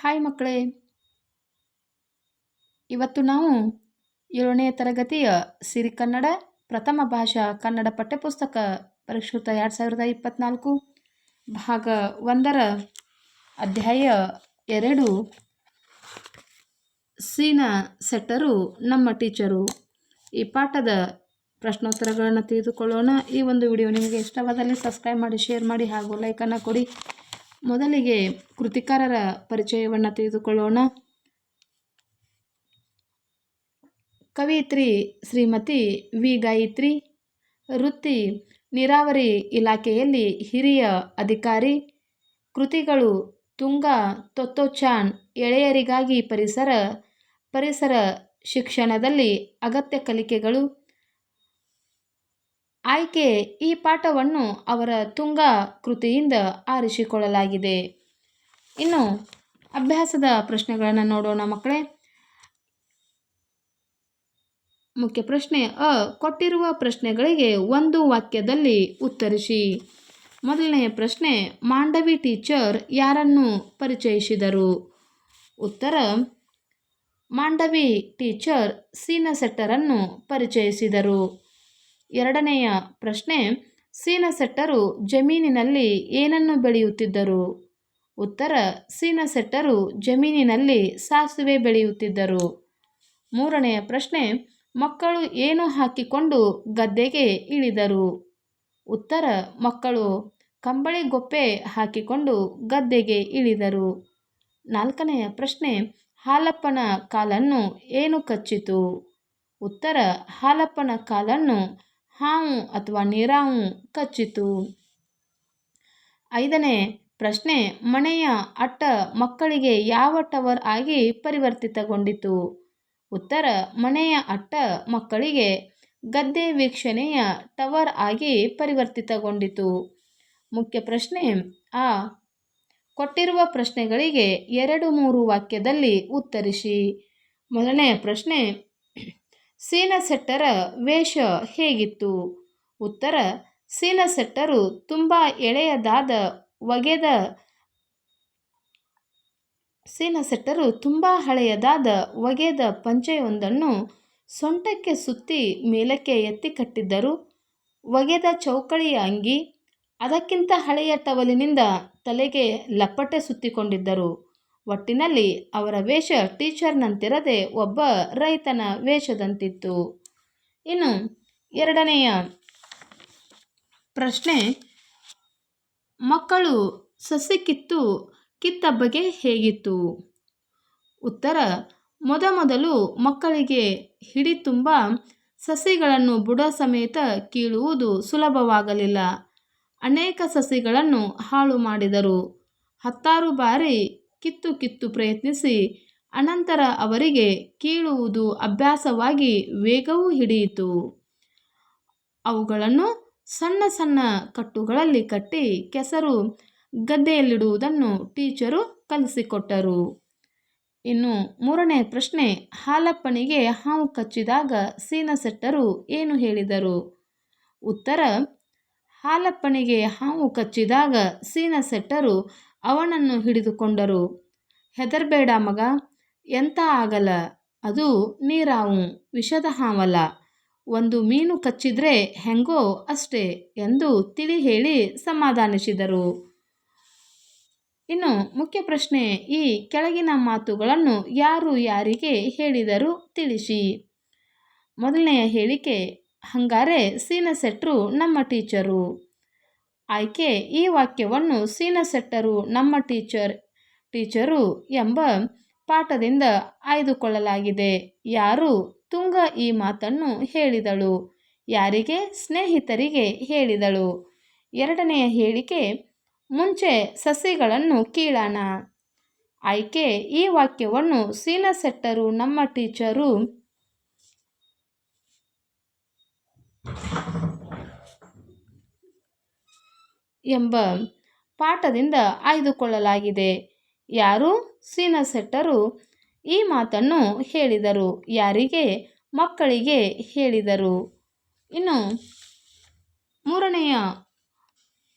Hi ಮಕ್ಕಳೇ. ಇವತ್ತು ನಾವು ಏಳನೇ ತರಗತಿಯ ಸಿರಿ ಕನ್ನಡ, ಪ್ರಥಮ ಭಾಷಾ ಕನ್ನಡ ಪಠ್ಯಪುಸ್ತಕ ಪರಿಷ್ಕೃತ ಎರಡು ಸಾವಿರದ ಇಪ್ಪತ್ತ್ನಾಲ್ಕು ಭಾಗ ಒಂದರ ಅಧ್ಯಾಯ ಎರಡು. ಸೀನಾ ಸೆಟ್ಟರು ನಮ್ಮ ಟೀಚರು. ಈ ಪಾಠದ ಪ್ರಶ್ನೋತ್ತರಗಳನ್ನು ತಿಳಿದುಕೊಳ್ಳೋಣ. ಈ ಒಂದು ವಿಡಿಯೋ ನಿಮಗೆ ಇಷ್ಟವಾದಲ್ಲಿ ಸಬ್ಸ್ಕ್ರೈಬ್ ಮಾಡಿ, ಶೇರ್ ಮಾಡಿ ಹಾಗೂ ಲೈಕನ್ನು ಕೊಡಿ. ಮೊದಲಿಗೆ ಕೃತಿಕಾರರ ಪರಿಚಯವನ್ನು ತಿಳಿದುಕೊಳ್ಳೋಣ. ಕವಿಯಿತ್ರಿ ಶ್ರೀಮತಿ ವಿ. ಗಾಯತ್ರಿ, ವೃತ್ತಿ ನೀರಾವರಿ ಇಲಾಖೆಯಲ್ಲಿ ಹಿರಿಯ ಅಧಿಕಾರಿ, ಕೃತಿಗಳು ತುಂಗ ತೊತ್ತೋಚಾನ್ ಎಳೆಯರಿಗಾಗಿ ಪರಿಸರ ಪರಿಸರ ಶಿಕ್ಷಣದಲ್ಲಿ ಅಗತ್ಯ ಕಲಿಕೆಗಳು ಆಯ್ಕೆ ಈ ಪಾಠವನ್ನು ಅವರ ತುಂಗ ಕೃತಿಯಿಂದ ಆರಿಸಿಕೊಳ್ಳಲಾಗಿದೆ. ಇನ್ನು ಅಭ್ಯಾಸದ ಪ್ರಶ್ನೆಗಳನ್ನು ನೋಡೋಣ ಮಕ್ಕಳೇ. ಮುಖ್ಯ ಪ್ರಶ್ನೆ ಅ. ಕೊಟ್ಟಿರುವ ಪ್ರಶ್ನೆಗಳಿಗೆ ಒಂದು ವಾಕ್ಯದಲ್ಲಿ ಉತ್ತರಿಸಿ. ಮೊದಲನೆಯ ಪ್ರಶ್ನೆ, ಮಾಂಡವಿ ಟೀಚರ್ ಯಾರನ್ನು ಪರಿಚಯಿಸಿದರು? ಉತ್ತರ, ಮಾಂಡವಿ ಟೀಚರ್ ಸೀನಸೆಟ್ಟರನ್ನು ಪರಿಚಯಿಸಿದರು. ಎರಡನೆಯ ಪ್ರಶ್ನೆ, ಸೀನಸೆಟ್ಟರು ಜಮೀನಿನಲ್ಲಿ ಏನನ್ನು ಬೆಳೆಯುತ್ತಿದ್ದರು? ಉತ್ತರ, ಸೀನಸೆಟ್ಟರು ಜಮೀನಿನಲ್ಲಿ ಸಾಸಿವೆ ಬೆಳೆಯುತ್ತಿದ್ದರು. ಮೂರನೆಯ ಪ್ರಶ್ನೆ, ಮಕ್ಕಳು ಏನು ಹಾಕಿಕೊಂಡು ಗದ್ದೆಗೆ ಇಳಿದರು? ಉತ್ತರ, ಮಕ್ಕಳು ಕಂಬಳಿ ಗೊಪ್ಪೆ ಹಾಕಿಕೊಂಡು ಗದ್ದೆಗೆ ಇಳಿದರು. ನಾಲ್ಕನೆಯ ಪ್ರಶ್ನೆ, ಹಾಲಪ್ಪನ ಕಾಲನ್ನು ಏನು ಕಚ್ಚಿತು? ಉತ್ತರ, ಹಾಲಪ್ಪನ ಕಾಲನ್ನು ಹಾವು ಅಥವಾ ನೀರಾವು ಕಚ್ಚಿತು. ಐದನೇ ಪ್ರಶ್ನೆ, ಮನೆಯ ಅಟ್ಟ ಮಕ್ಕಳಿಗೆ ಯಾವ ಟವರ್ ಆಗಿ ಪರಿವರ್ತಿತಗೊಂಡಿತು? ಉತ್ತರ, ಮನೆಯ ಅಟ್ಟ ಮಕ್ಕಳಿಗೆ ಗದ್ದೆ ವೀಕ್ಷಣೆಯ ಟವರ್ ಆಗಿ ಪರಿವರ್ತಿತಗೊಂಡಿತು. ಮುಖ್ಯ ಪ್ರಶ್ನೆ, ಆ ಕೊಟ್ಟಿರುವ ಪ್ರಶ್ನೆಗಳಿಗೆ ಎರಡು ಮೂರು ವಾಕ್ಯದಲ್ಲಿ ಉತ್ತರಿಸಿ. ಮೊದಲನೆಯ ಪ್ರಶ್ನೆ ಸೀನಸೆಟ್ಟರ ವೇಷ ಹೇಗಿತ್ತು? ಉತ್ತರ, ಸೀನಸೆಟ್ಟರು ತುಂಬ ಎಳೆಯದಾದ ಒಗೆದ, ಸೀನಸೆಟ್ಟರು ತುಂಬ ಹಳೆಯದಾದ ಒಗೆದ ಪಂಚೆಯೊಂದನ್ನು ಸೊಂಟಕ್ಕೆ ಸುತ್ತಿ ಮೇಲಕ್ಕೆ ಎತ್ತಿ ಕಟ್ಟಿದ್ದರು. ಒಗೆದ ಚೌಕಳಿಯ ಅಂಗಿ ಅದಕ್ಕಿಂತ ಹಳೆಯ ಟವಲಿನಿಂದ ತಲೆಗೆ ಲಪ್ಪಟೆ ಸುತ್ತಿಕೊಂಡಿದ್ದರು. ಒಟ್ಟಿನಲ್ಲಿ ಅವರ ವೇಷ ಟೀಚರ್ನಂತಿರದೆ ಒಬ್ಬ ರೈತನ ವೇಷದಂತಿತ್ತು. ಇನ್ನು ಎರಡನೆಯ ಪ್ರಶ್ನೆ, ಮಕ್ಕಳು ಸಸಿ ಕಿತ್ತು ಕಿತ್ತ ಬಗೆ ಹೇಗಿತ್ತು? ಉತ್ತರ, ಮೊದಮೊದಲು ಮಕ್ಕಳಿಗೆ ಹಿಡಿ ತುಂಬ ಸಸಿಗಳನ್ನು ಬುಡ ಸಮೇತ ಕೀಳುವುದು ಸುಲಭವಾಗಲಿಲ್ಲ. ಅನೇಕ ಸಸಿಗಳನ್ನು ಹಾಳು ಮಾಡಿದರು. ಹತ್ತಾರು ಬಾರಿ ಕಿತ್ತು ಕಿತ್ತು ಪ್ರಯತ್ನಿಸಿ. ಅನಂತರ ಅವರಿಗೆ ಕೀಳುವುದು ಅಭ್ಯಾಸವಾಗಿ ವೇಗವೂ ಹಿಡಿಯಿತು. ಅವುಗಳನ್ನು ಸಣ್ಣ ಸಣ್ಣ ಕಟ್ಟುಗಳಲ್ಲಿ ಕಟ್ಟಿ ಕೆಸರು ಗದ್ದೆಯಲ್ಲಿಡುವುದನ್ನು ಟೀಚರು ಕಲಿಸಿಕೊಟ್ಟರು. ಇನ್ನು ಮೂರನೇ ಪ್ರಶ್ನೆ, ಹಾಲಪ್ಪನಿಗೆ ಹಾವು ಕಚ್ಚಿದಾಗ ಸೀನಸೆಟ್ಟರು ಏನು ಹೇಳಿದರು? ಉತ್ತರ, ಹಾಲಪ್ಪನಿಗೆ ಹಾವು ಕಚ್ಚಿದಾಗ ಸೀನಸೆಟ್ಟರು ಅವನನ್ನು ಹಿಡಿದುಕೊಂಡರು. ಹೆದರ್ಬೇಡ ಮಗ, ಎಂತ ಆಗಲ್ಲ, ಅದು ನೀರಾವು, ವಿಷದ ಹಾವಲ. ಒಂದು ಮೀನು ಕಚ್ಚಿದ್ರೆ ಹೆಂಗೋ ಅಷ್ಟೇ ಎಂದು ತಿಳಿ ಹೇಳಿ ಸಮಾಧಾನಿಸಿದರು. ಇನ್ನು ಮುಖ್ಯ ಪ್ರಶ್ನೆ, ಈ ಕೆಳಗಿನ ಮಾತುಗಳನ್ನು ಯಾರು ಯಾರಿಗೆ ಹೇಳಿದರು ತಿಳಿಸಿ. ಮೊದಲನೆಯ ಹೇಳಿಕೆ, ಹಂಗಾರೆ ಸೀನಸೆಟ್ರು ನಮ್ಮ ಟೀಚರು. ಆಯ್ಕೆ ಈ ವಾಕ್ಯವನ್ನು ಸೀನಸೆಟ್ಟರು, ನಮ್ಮ ಟೀಚರ್, ಟೀಚರು ಎಂಬ ಪಾಠದಿಂದ ಆಯ್ದುಕೊಳ್ಳಲಾಗಿದೆ. ಯಾರು ತುಂಗ ಈ ಮಾತನ್ನು ಹೇಳಿದಳು? ಯಾರಿಗೆ? ಸ್ನೇಹಿತರಿಗೆ ಹೇಳಿದಳು. ಎರಡನೆಯ ಹೇಳಿಕೆ, ಮುಂಚೆ ಸಸಿಗಳನ್ನು ಕೀಳೋಣ. ಆಯ್ಕೆ ಈ ವಾಕ್ಯವನ್ನು ಸೀನಸೆಟ್ಟರು, ನಮ್ಮ ಟೀಚರು ಎಂಬ ಪಾಠದಿಂದ ಆಯ್ದುಕೊಳ್ಳಲಾಗಿದೆ. ಯಾರು? ಸೀನಸೆಟ್ಟರು ಈ ಮಾತನ್ನು ಹೇಳಿದರು. ಯಾರಿಗೆ? ಮಕ್ಕಳಿಗೆ ಹೇಳಿದರು. ಇನ್ನು ಮೂರನೆಯ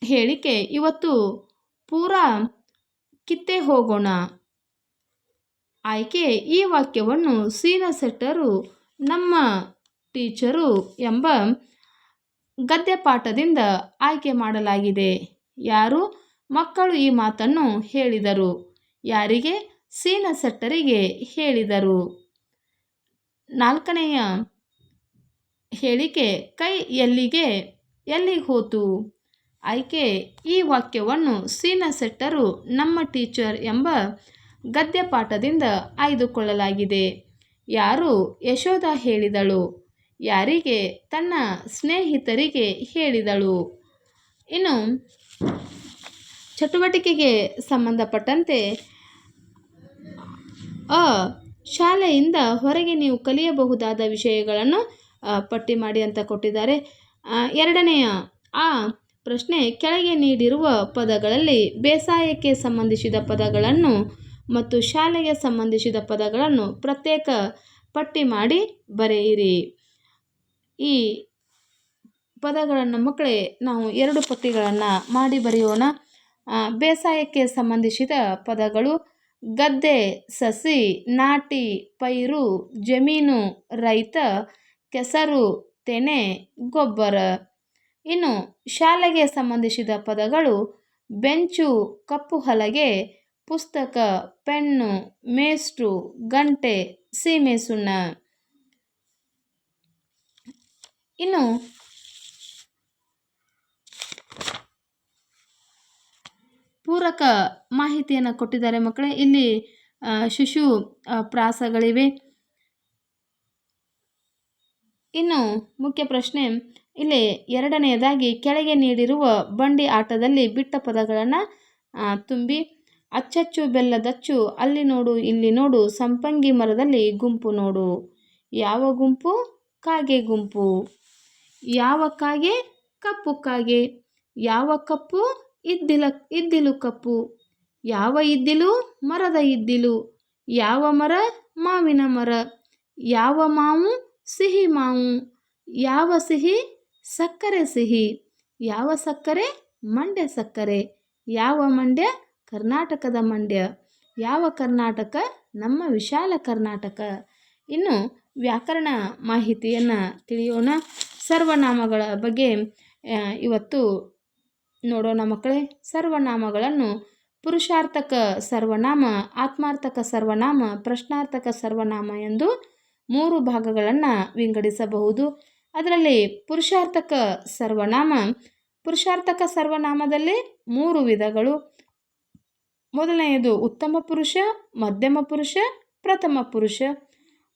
ಹೇಳಿಕೆ, ಇವತ್ತು ಪೂರಾ ಕಿತ್ತೆ ಹೋಗೋಣ. ಆಯ್ಕೆ, ಈ ವಾಕ್ಯವನ್ನು ಸೀನ ಸೆಟ್ಟರು ನಮ್ಮ ಟೀಚರು ಎಂಬ ಗದ್ಯ ಪಾಠದಿಂದ ಆಯ್ಕೆ ಮಾಡಲಾಗಿದೆ. ಯಾರು? ಮಕ್ಕಳು ಈ ಮಾತನ್ನು ಹೇಳಿದರು. ಯಾರಿಗೆ? ಸೀನಸೆಟ್ಟರಿಗೆ ಹೇಳಿದರು. ನಾಲ್ಕನೆಯ ಹೇಳಿಕೆ, ಕೈ ಎಲ್ಲಿಗೆ? ಎಲ್ಲಿಗೆ ಹೋತು? ಆಯ್ಕೆ, ಈ ವಾಕ್ಯವನ್ನು ಸೀನಸೆಟ್ಟರು ನಮ್ಮ ಟೀಚರ್ ಎಂಬ ಗದ್ಯ ಪಾಠದಿಂದ ಆಯ್ದುಕೊಳ್ಳಲಾಗಿದೆ. ಯಾರು? ಯಶೋಧ ಹೇಳಿದಳು. ಯಾರಿಗೆ? ತನ್ನ ಸ್ನೇಹಿತರಿಗೆ ಹೇಳಿದಳು. ಇನ್ನು ಚಟುವಟಿಕೆಗೆ ಸಂಬಂಧಪಟ್ಟಂತೆ ಅ ಶಾಲೆಯಿಂದ ಹೊರಗೆ ನೀವು ಕಲಿಯಬಹುದಾದ ವಿಷಯಗಳನ್ನು ಪಟ್ಟಿ ಮಾಡಿ ಅಂತ ಕೊಟ್ಟಿದ್ದಾರೆ. ಎರಡನೆಯ, ಆ, ಪ್ರಶ್ನೆ ಕೆಳಗೆ ನೀಡಿರುವ ಪದಗಳಲ್ಲಿ ಬೇಸಾಯಕ್ಕೆ ಸಂಬಂಧಿಸಿದ ಪದಗಳನ್ನು ಮತ್ತು ಶಾಲೆಗೆ ಸಂಬಂಧಿಸಿದ ಪದಗಳನ್ನು ಪ್ರತ್ಯೇಕ ಪಟ್ಟಿ ಮಾಡಿ ಬರೆಯಿರಿ. ಈ ಪದಗಳನ್ನು ಮಕ್ಕಳೇ, ನಾವು ಎರಡು ಪಟ್ಟಿಗಳನ್ನು ಮಾಡಿ ಬರೆಯೋಣ. ಬೇಸಾಯಕ್ಕೆ ಸಂಬಂಧಿಸಿದ ಪದಗಳು ಗದ್ದೆ, ಸಸಿ, ನಾಟಿ, ಪೈರು, ಜಮೀನು, ರೈತ, ಕೆಸರು, ತೆನೆ, ಗೊಬ್ಬರ. ಇನ್ನು ಶಾಲೆಗೆ ಸಂಬಂಧಿಸಿದ ಪದಗಳು ಬೆಂಚು, ಕಪ್ಪು ಹಲಗೆ, ಪುಸ್ತಕ, ಪೆನ್ನು ಮೇಷ್ಟ್ರು ಗಂಟೆ, ಸೀಮೆ ಸುಣ್ಣ. ಇನ್ನು ಪೂರಕ ಮಾಹಿತಿಯನ್ನು ಕೊಟ್ಟಿದ್ದಾರೆ ಮಕ್ಕಳೇ. ಇಲ್ಲಿ ಶಿಶು ಪ್ರಾಸಗಳಿವೆ. ಇನ್ನು ಮುಖ್ಯ ಪ್ರಶ್ನೆ, ಇಲ್ಲಿ ಎರಡನೆಯದಾಗಿ ಕೆಳಗೆ ನೀಡಿರುವ ಬಂಡಿ ಆಟದಲ್ಲಿ ಬಿಟ್ಟ ಪದಗಳನ್ನು ತುಂಬಿ, ಅಚ್ಚಚ್ಚು ಬೆಲ್ಲದಚ್ಚು, ಅಲ್ಲಿ ನೋಡು, ಇಲ್ಲಿ ನೋಡು, ಸಂಪಂಗಿ ಮರದಲ್ಲಿ ಗುಂಪು ನೋಡು. ಯಾವ ಗುಂಪು? ಕಾಗೆ ಗುಂಪು. ಯಾವ ಕಾಗೆ? ಕಪ್ಪು ಕಾಗೆ. ಯಾವ ಕಪ್ಪು? ಇದ್ದಿಲ, ಇದ್ದಿಲು ಕಪ್ಪು. ಯಾವ ಇದ್ದಿಲು? ಮರದ ಇದ್ದಿಲು. ಯಾವ ಮರ? ಮಾವಿನ ಮರ. ಯಾವ ಮಾವು? ಸಿಹಿ ಮಾವು. ಯಾವ ಸಿಹಿ? ಸಕ್ಕರೆ ಸಿಹಿ. ಯಾವ ಸಕ್ಕರೆ? ಮಂಡ್ಯ ಸಕ್ಕರೆ. ಯಾವ ಮಂಡ್ಯ? ಕರ್ನಾಟಕದ ಮಂಡ್ಯ. ಯಾವ ಕರ್ನಾಟಕ? ನಮ್ಮ ವಿಶಾಲ ಕರ್ನಾಟಕ. ಇನ್ನು ವ್ಯಾಕರಣ ಮಾಹಿತಿಯನ್ನು ತಿಳಿಯೋಣ. ಸರ್ವನಾಮಗಳ ಬಗ್ಗೆ ಇವತ್ತು ನೋಡೋಣ ಮಕ್ಕಳೇ. ಸರ್ವನಾಮಗಳನ್ನು ಪುರುಷಾರ್ಥಕ ಸರ್ವನಾಮ, ಆತ್ಮಾರ್ಥಕ ಸರ್ವನಾಮ, ಪ್ರಶ್ನಾರ್ಥಕ ಸರ್ವನಾಮ ಎಂದು ಮೂರು ಭಾಗಗಳನ್ನು ವಿಂಗಡಿಸಬಹುದು. ಅದರಲ್ಲಿ ಪುರುಷಾರ್ಥಕ ಸರ್ವನಾಮ, ಪುರುಷಾರ್ಥಕ ಸರ್ವನಾಮದಲ್ಲಿ ಮೂರು ವಿಧಗಳು. ಮೊದಲನೆಯದು ಉತ್ತಮ ಪುರುಷ, ಮಧ್ಯಮ ಪುರುಷ, ಪ್ರಥಮ ಪುರುಷ.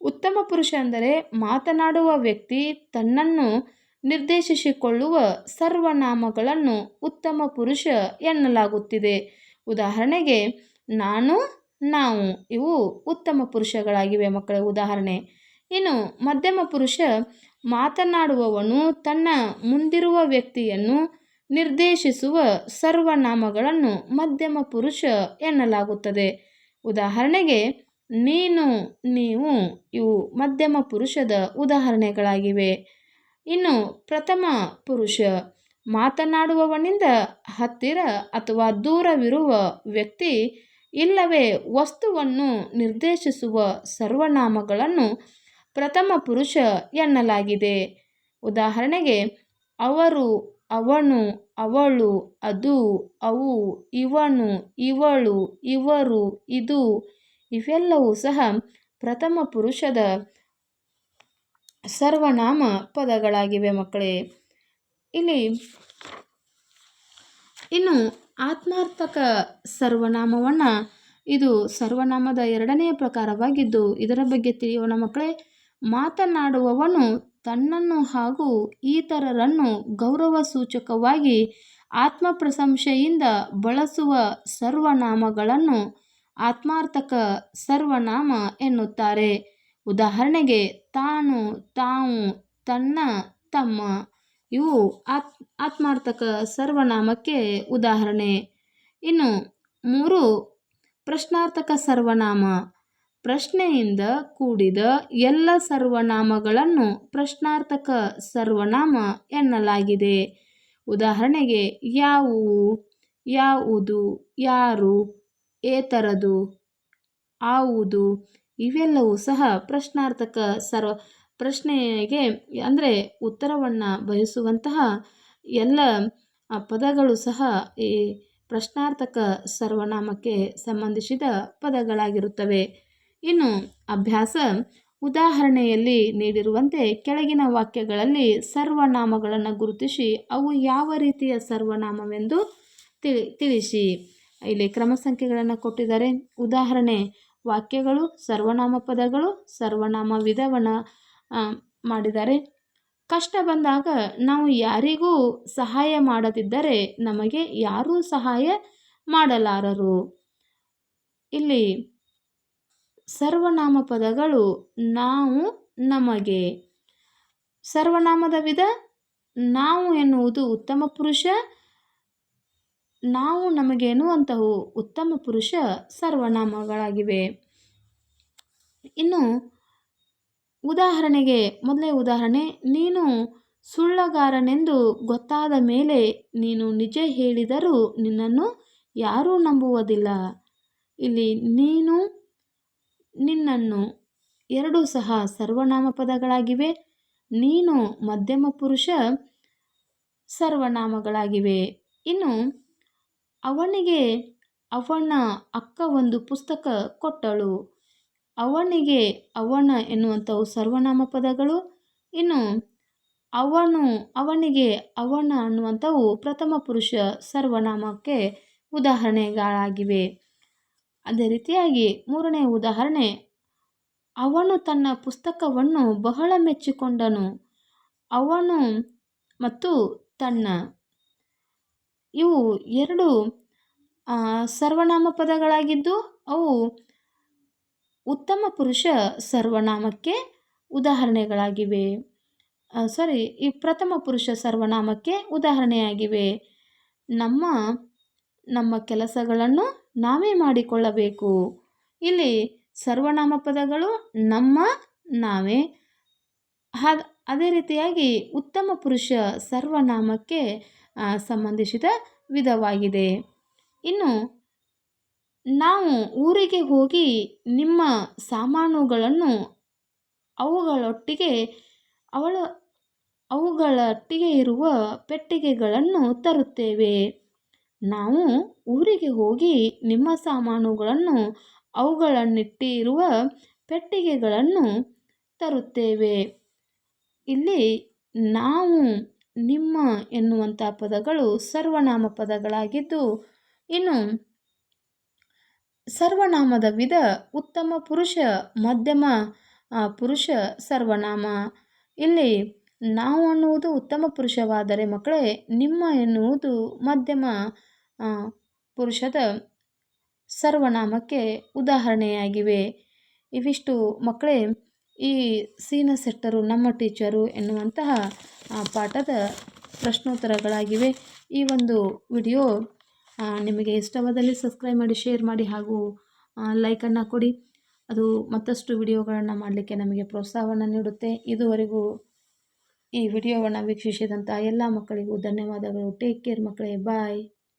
ಉತ್ತಮ ಪುರುಷ ಅಂದರೆ ಮಾತನಾಡುವ ವ್ಯಕ್ತಿ ತನ್ನನ್ನು ನಿರ್ದೇಶಿಸಿಕೊಳ್ಳುವ ಸರ್ವನಾಮಗಳನ್ನು ಉತ್ತಮ ಪುರುಷ ಎನ್ನಲಾಗುತ್ತಿದೆ. ಉದಾಹರಣೆಗೆ, ನಾನು, ನಾವು ಇವು ಉತ್ತಮ ಪುರುಷಗಳಾಗಿವೆ ಮಕ್ಕಳ. ಉದಾಹರಣೆ, ಇನ್ನು ಮಧ್ಯಮ ಪುರುಷ ಮಾತನಾಡುವವನು ತನ್ನ ಮುಂದಿರುವ ವ್ಯಕ್ತಿಯನ್ನು ನಿರ್ದೇಶಿಸುವ ಸರ್ವನಾಮಗಳನ್ನು ಮಧ್ಯಮ ಪುರುಷ ಎನ್ನಲಾಗುತ್ತದೆ. ಉದಾಹರಣೆಗೆ ನೀನು, ನೀವು ಇವು ಮಧ್ಯಮ ಪುರುಷದ ಉದಾಹರಣೆಗಳಾಗಿವೆ. ಇನ್ನು ಪ್ರಥಮ ಪುರುಷ ಮಾತನಾಡುವವನಿಂದ ಹತ್ತಿರ ಅಥವಾ ದೂರವಿರುವ ವ್ಯಕ್ತಿ ಇಲ್ಲವೇ ವಸ್ತುವನ್ನು ನಿರ್ದೇಶಿಸುವ ಸರ್ವನಾಮಗಳನ್ನು ಪ್ರಥಮ ಪುರುಷ ಎನ್ನಲಾಗಿದೆ. ಉದಾಹರಣೆಗೆ, ಅವರು, ಅವನು, ಅವಳು, ಅದು, ಅವು, ಇವನು, ಇವಳು, ಇವರು, ಇದು ಇವೆಲ್ಲವೂ ಸಹ ಪ್ರಥಮ ಪುರುಷದ ಸರ್ವನಾಮ ಪದಗಳಾಗಿವೆ ಮಕ್ಕಳೇ. ಇಲ್ಲಿ ಇನ್ನು ಆತ್ಮಾರ್ಥಕ ಸರ್ವನಾಮವನ್ನು ಇದು ಸರ್ವನಾಮದ ಎರಡನೆಯ ಪ್ರಕಾರವಾಗಿದ್ದು, ಇದರ ಬಗ್ಗೆ ತಿಳಿಯೋಣ ಮಕ್ಕಳೇ. ಮಾತನಾಡುವವನು ತನ್ನನ್ನು ಹಾಗೂ ಇತರರನ್ನು ಗೌರವ ಸೂಚಕವಾಗಿ ಆತ್ಮ ಪ್ರಶಂಸೆಯಿಂದ ಬಳಸುವ ಸರ್ವನಾಮಗಳನ್ನು ಆತ್ಮಾರ್ಥಕ ಸರ್ವನಾಮ ಎನ್ನುತ್ತಾರೆ. ಉದಾಹರಣೆಗೆ, ತಾನು, ತಾವು, ತನ್ನ, ತಮ್ಮ, ಇವು ಆತ್, ಆತ್ಮಾರ್ಥಕ ಸರ್ವನಾಮಕ್ಕೆ ಉದಾಹರಣೆ. ಇನ್ನು ಮೂರು, ಪ್ರಶ್ನಾರ್ಥಕ ಸರ್ವನಾಮ. ಪ್ರಶ್ನೆಯಿಂದ ಕೂಡಿದ ಎಲ್ಲ ಸರ್ವನಾಮಗಳನ್ನು ಪ್ರಶ್ನಾರ್ಥಕ ಸರ್ವನಾಮ ಎನ್ನಲಾಗಿದೆ. ಉದಾಹರಣೆಗೆ, ಯಾವುವು, ಯಾವುದು, ಯಾರು ಏತರದು ಆವುದು, ಇವೆಲ್ಲವೂ ಸಹ ಪ್ರಶ್ನಾರ್ಥಕ ಸರ್ವ, ಪ್ರಶ್ನೆಗೆ ಅಂದರೆ ಉತ್ತರವನ್ನು ಬಯಸುವಂತಹ ಎಲ್ಲ ಪದಗಳು ಸಹ ಈ ಪ್ರಶ್ನಾರ್ಥಕ ಸರ್ವನಾಮಕ್ಕೆ ಸಂಬಂಧಿಸಿದ ಪದಗಳಾಗಿರುತ್ತವೆ. ಇನ್ನು ಅಭ್ಯಾಸ, ಉದಾಹರಣೆಯಲ್ಲಿ ನೀಡಿರುವಂತೆ ಕೆಳಗಿನ ವಾಕ್ಯಗಳಲ್ಲಿ ಸರ್ವನಾಮಗಳನ್ನು ಗುರುತಿಸಿ ಅವು ಯಾವ ರೀತಿಯ ಸರ್ವನಾಮವೆಂದು ತಿಳಿ, ತಿಳಿಸಿ. ಇಲ್ಲಿ ಕ್ರಮ ಸಂಖ್ಯೆಗಳನ್ನು ಕೊಟ್ಟಿದ್ದಾರೆ. ಉದಾಹರಣೆ, ವಾಕ್ಯಗಳು ಸರ್ವನಾಮ ಪದಗಳು ಸರ್ವನಾಮ ವಿಧವನ್ನು ಮಾಡಿದ್ದಾರೆ. ಕಷ್ಟ ಬಂದಾಗ ನಾವು ಯಾರಿಗೂ ಸಹಾಯ ಮಾಡದಿದ್ದರೆ ನಮಗೆ ಯಾರೂ ಸಹಾಯ ಮಾಡಲಾರರು. ಇಲ್ಲಿ ಸರ್ವನಾಮ ಪದಗಳು ನಾವು, ನಮಗೆ. ಸರ್ವನಾಮದ ವಿಧ ನಾವು ಎನ್ನುವುದು ಉತ್ತಮ ಪುರುಷ ನಾವು ನಮಗೆ ಎನ್ನುವಂತಹವು ಉತ್ತಮ ಪುರುಷ ಸರ್ವನಾಮಗಳಾಗಿವೆ. ಇನ್ನು ಉದಾಹರಣೆಗೆ, ಮೊದಲೇ ಉದಾಹರಣೆ, ನೀನು ಸುಳ್ಳಗಾರನೆಂದು ಗೊತ್ತಾದ ಮೇಲೆ ನೀನು ನಿಜ ಹೇಳಿದರೂ ನಿನ್ನನ್ನು ಯಾರೂ ನಂಬುವುದಿಲ್ಲ. ಇಲ್ಲಿ ನೀನು, ನಿನ್ನನ್ನು ಎರಡೂ ಸಹ ಸರ್ವನಾಮ ಪದಗಳಾಗಿವೆ. ನೀನು ಮಧ್ಯಮ ಪುರುಷ ಸರ್ವನಾಮಗಳಾಗಿವೆ. ಇನ್ನು ಅವನಿಗೆ ಅವನ ಅಕ್ಕ ಒಂದು ಪುಸ್ತಕ ಕೊಟ್ಟಳು. ಅವನಿಗೆ ಅವನ ಎನ್ನುವಂಥವು ಸರ್ವನಾಮ ಪದಗಳು. ಇನ್ನು ಅವನು ಅವನಿಗೆ ಅವನ ಅನ್ನುವಂಥವು ಪ್ರಥಮ ಪುರುಷ ಸರ್ವನಾಮಕ್ಕೆ ಉದಾಹರಣೆಗಳಾಗಿವೆ. ಅದೇ ರೀತಿಯಾಗಿ ಮೂರನೇ ಉದಾಹರಣೆ, ಅವನು ತನ್ನ ಪುಸ್ತಕವನ್ನು ಬಹಳ ಮೆಚ್ಚಿಕೊಂಡನು. ಅವನು ಮತ್ತು ತನ್ನ ಇವು ಎರಡು ಸರ್ವನಾಮ ಪದಗಳಾಗಿದ್ದು ಅವು ಉತ್ತಮ ಪುರುಷ ಸರ್ವನಾಮಕ್ಕೆ ಉದಾಹರಣೆಗಳಾಗಿವೆ. ಸಾರಿ ಈ ಪ್ರಥಮ ಪುರುಷ ಸರ್ವನಾಮಕ್ಕೆ ಉದಾಹರಣೆಯಾಗಿವೆ. ನಮ್ಮ ನಮ್ಮ ಕೆಲಸಗಳನ್ನು ನಾವೇ ಮಾಡಿಕೊಳ್ಳಬೇಕು. ಇಲ್ಲಿ ಸರ್ವನಾಮ ಪದಗಳು ನಮ್ಮ, ನಾವೇ. ಅದೇ ರೀತಿಯಾಗಿ ಉತ್ತಮ ಪುರುಷ ಸರ್ವನಾಮಕ್ಕೆ ಸಂಬಂಧಿಸಿದ ವಿಧವಾಗಿದೆ. ಇನ್ನು ನಾವು ಊರಿಗೆ ಹೋಗಿ ನಿಮ್ಮ ಸಾಮಾನುಗಳನ್ನು ಅವುಗಳೊಟ್ಟಿಗೆ, ಅವಳ, ಅವುಗಳೊಟ್ಟಿಗೆ ಇರುವ ಪೆಟ್ಟಿಗೆಗಳನ್ನು ತರುತ್ತೇವೆ. ನಾವು ಊರಿಗೆ ಹೋಗಿ ನಿಮ್ಮ ಸಾಮಾನುಗಳನ್ನು ಅವುಗಳನ್ನಿಟ್ಟಿರುವ ಪೆಟ್ಟಿಗೆಗಳನ್ನು ತರುತ್ತೇವೆ. ಇಲ್ಲಿ ನಾವು ನಿಮ್ಮ ಎನ್ನುವಂಥ ಪದಗಳು ಸರ್ವನಾಮ ಪದಗಳಾಗಿದ್ದು, ಇನ್ನು ಸರ್ವನಾಮದ ವಿಧ ಉತ್ತಮ ಪುರುಷ, ಮಧ್ಯಮ ಪುರುಷ ಸರ್ವನಾಮ. ಇಲ್ಲಿ ನಾವು ಅನ್ನುವುದು ಉತ್ತಮ ಪುರುಷವಾದರೆ ಮಕ್ಕಳೇ, ನಿಮ್ಮ ಎನ್ನುವುದು ಮಧ್ಯಮ ಪುರುಷದ ಸರ್ವನಾಮಕ್ಕೆ ಉದಾಹರಣೆಯಾಗಿವೆ. ಇವಿಷ್ಟು ಮಕ್ಕಳೇ, ಈ ಸೀನ ಸೆಟ್ಟರು, ನಮ್ಮ ಟೀಚರು ಎನ್ನುವಂತಹ ಪಾಠದ ಪ್ರಶ್ನೋತ್ತರಗಳಾಗಿವೆ. ಈ ಒಂದು ವಿಡಿಯೋ ನಿಮಗೆ ಇಷ್ಟವಾದಲ್ಲಿ ಸಬ್ಸ್ಕ್ರೈಬ್ ಮಾಡಿ, ಶೇರ್ ಮಾಡಿ ಹಾಗೂ ಲೈಕನ್ನು ಕೊಡಿ. ಅದು ಮತ್ತಷ್ಟು ವಿಡಿಯೋಗಳನ್ನು ಮಾಡಲಿಕ್ಕೆ ನಮಗೆ ಪ್ರೋತ್ಸಾಹವನ್ನು ನೀಡುತ್ತೆ. ಇದುವರೆಗೂ ಈ ವಿಡಿಯೋವನ್ನು ವೀಕ್ಷಿಸಿದಂಥ ಎಲ್ಲ ಮಕ್ಕಳಿಗೂ ಧನ್ಯವಾದಗಳು. ಟೇಕ್ ಕೇರ್ ಮಕ್ಕಳೇ. ಬಾಯ್